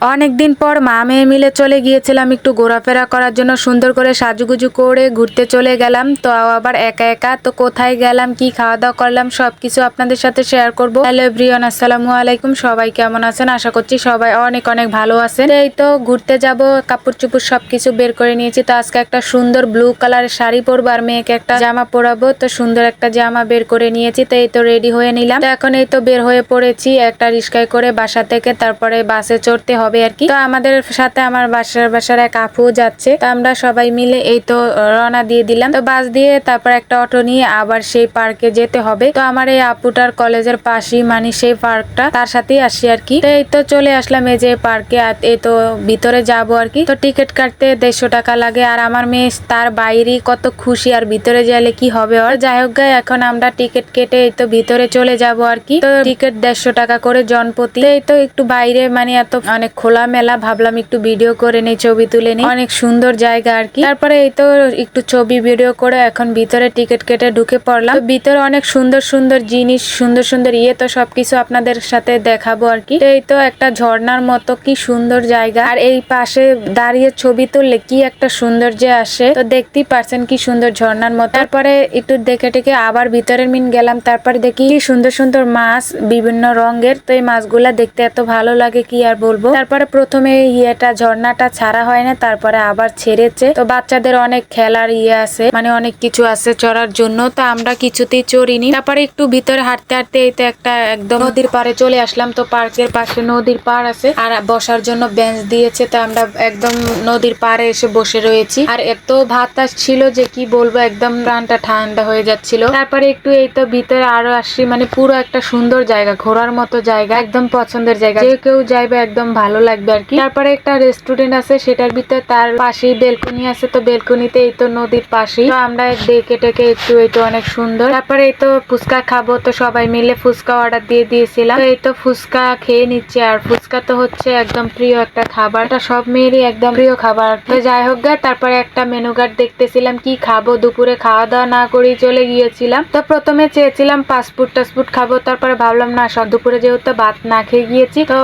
অনেকদিন পর মা মেয়ে মিলে চলে গিয়েছিলাম একটু ঘোরাফেরা করার জন্য, সুন্দর করে সাজুগুজু করে ঘুরতে চলে গেলাম। তো আবার একা একা, তো কোথায় গেলাম, কি খাওয়া দাওয়া করলাম, সবকিছু আপনাদের সাথে শেয়ার করব। হ্যালো এভরিওয়ান আসসালামু আলাইকুম, সবাই কেমন আছেন? আশা করছি সবাই অনেক অনেক ভালো আছেন। এই তো ঘুরতে যাব কাপড় চুপুর সবকিছু বের করে নিয়েছি। তো আজকে একটা সুন্দর ব্লু কালারের শাড়ি পরবো আর মেয়েকে একটা জামা পরাবো। তো সুন্দর একটা জামা বের করে নিয়েছি, তো এই তো রেডি হয়ে নিলাম। তো এখন এই তো বের হয়ে পড়েছি একটা রিস্কায় করে বাসা থেকে, তারপরে বাসে চড়তে হবে। আর কি। তো আমাদের সাথে আমার বাসার বাসার এক আপু যাচ্ছে। তো আমরা সবাই মিলে এই তো রওনা দিয়ে দিলাম। তো বাস দিয়ে তারপর একটা অটো নিয়ে আবার সেই পার্কে যেতে হবে। তো আমার এই আপুটার কলেজের পাশেই মানে সেই পার্কটা তার সাথেই আসি আর কি। তো এই তো চলে আসলাম এই যে পার্কে এই তো ভিতরে যাব আর কি। তো টিকিট কাটতে দেড়শো টাকা লাগে। আর আমার মেয়ে তার বাইরেই কত খুশি আর ভিতরে গেলে কি হবে আর যাই হোক গে, এখন আমরা টিকিট কেটে এই তো ভিতরে চলে যাব আর কি। তো টিকিট দেড়শো টাকা করে জনপ্রতি তো এই তো একটু বাইরে মানে এত অনেক খোলা মেলা ভাবলাম, একটু ভিডিও করে নেই, ছবি তুলে নেই। অনেক সুন্দর জায়গা আর কি। তারপরে এই তো একটু ছবি ভিডিও করে এখন ভিতরে টিকিট কেটে ঢুকে পড়লাম। ভিতরে অনেক সুন্দর সুন্দর জিনিস, সুন্দর সুন্দর ইয়ে তো সবকিছু আপনাদের সাথে দেখাবো আর কি। এই তো একটা ঝর্ণার মতো কি সুন্দর জায়গা। আর এই পাশে দাঁড়িয়ে ছবি তুললে কি একটা সৌন্দর্য আসে। তো দেখতেই পারছেন কি সুন্দর ঝর্ণার মতো। তারপরে একটু দেখে টেকে আবার ভিতরের মিন গেলাম। তারপরে দেখি সুন্দর সুন্দর মাছ, বিভিন্ন রঙের। তো এই মাছগুলা দেখতে এত ভালো লাগে কি আর বলব? তারপরে প্রথমে ইয়েটা, ঝর্ণাটা ছাড়া হয় না, তারপরে আবার ছেড়েছে। তো বাচ্চাদের অনেক খেলার ইয়ে আছে মানে অনেক কিছু আছে চড়ার জন্য, তো আমরা কিছুতেই চড়িনি। তারপরে একটু ভিতরে হাঁটতে হাঁটতে এই তো একটা একদম নদীর পাড়ে চলে আসলাম, তো পার্কের পাশে নদীর পাড় আছে, আর বসার জন্য বেঞ্চ দিয়েছে, তো আমরা একদম নদীর পাড়ে এসে বসে রয়েছি। আর এত বাতাস ছিল যে কি বলব, একদম প্রাণটা ঠান্ডা হয়ে যাচ্ছিল। তারপরে একটু এই তো ভিতরে আরও আসছি মানে পুরো একটা সুন্দর জায়গা, ঘোরার মতো জায়গা, একদম পছন্দের জায়গা। যে কেউ যাইবে একদম ভালো লাগবে আর কি। তারপরে একটা রেস্টুরেন্ট আছে, সেটার ভিতরে তার পাশেই বেলকনি আছে, তো বেলকনিতে এই তো নদীর পাশেই। তো আমরা দেখে টেকে একটু, এই তো অনেক সুন্দর। তারপরে এই তো ফুচকা খাব, তো সবাই মিলে ফুচকা অর্ডার দিয়ে দিয়েছিলাম। তো এই তো ফুচকা খেয়ে নিচ্ছে, আর ফুচকা তো হচ্ছে একদম প্রিয় একটা খাবার। এটা সব মেয়েরই একদম প্রিয় খাবার। তো যাই হোক গা, তারপরে একটা মেনু কার্ড দেখতেছিলাম, কি খাব, দুপুরে খাওয়া দাওয়া না করেই চলে গিয়েছিলাম। তো প্রথমে চেয়েছিলাম ফাস্টফুড টাস্টফুড খাব, তারপরে ভাবলাম, না, সব দুপুরে যেহেতু ভাত না খেয়ে গিয়েছি, তো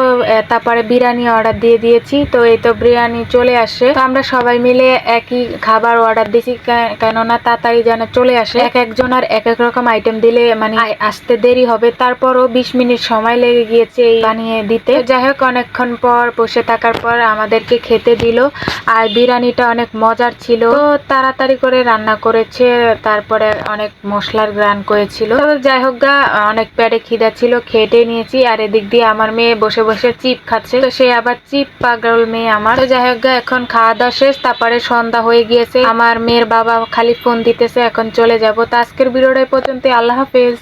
তারপরে বিরিয়ানি অর্ডার দিয়ে দিয়েছি, তো এই তো বিরিয়ানি চলে আসে। তো আমরা সবাই মিলে একই খাবার অর্ডার দিয়েছি কে- কেননা তাড়াতাড়ি যেন চলে আসে। এক একজন আর এক এক রকম আইটেম দিলে মানে আসতে দেরি হবে। তারপরও বিশ মিনিট সময় লেগে গিয়েছে এই বানিয়ে দিতে। যাই হোক, অনেকক্ষণ পর বসে থাকার পর আমাদেরকে খেতে দিল। আর বিরিয়ানিটা অনেক মজার ছিল। তাড়াতাড়ি করে রান্না করেছে, তারপরে অনেক মশলার গ্রান করেছিল। যাই হোক গা, অনেক পেটে খিদা ছিল, খেটে নিয়েছি। আর এদিক দিয়ে আমার মেয়ে বসে বসে চিপ খাচ্ছে। তো সে আবার চিপ পাগল মেয়ে আমার। যাই হোক এখন খাওয়া দাওয়া শেষ, তারপরে সন্ধ্যা হয়ে গিয়েছে। আমার মেয়ের বাবা খালি ফোন দিতেছে, এখন চলে যাব। তো আজকের ভিডিওটা পর্যন্ত আল্লাহ হাফেজ।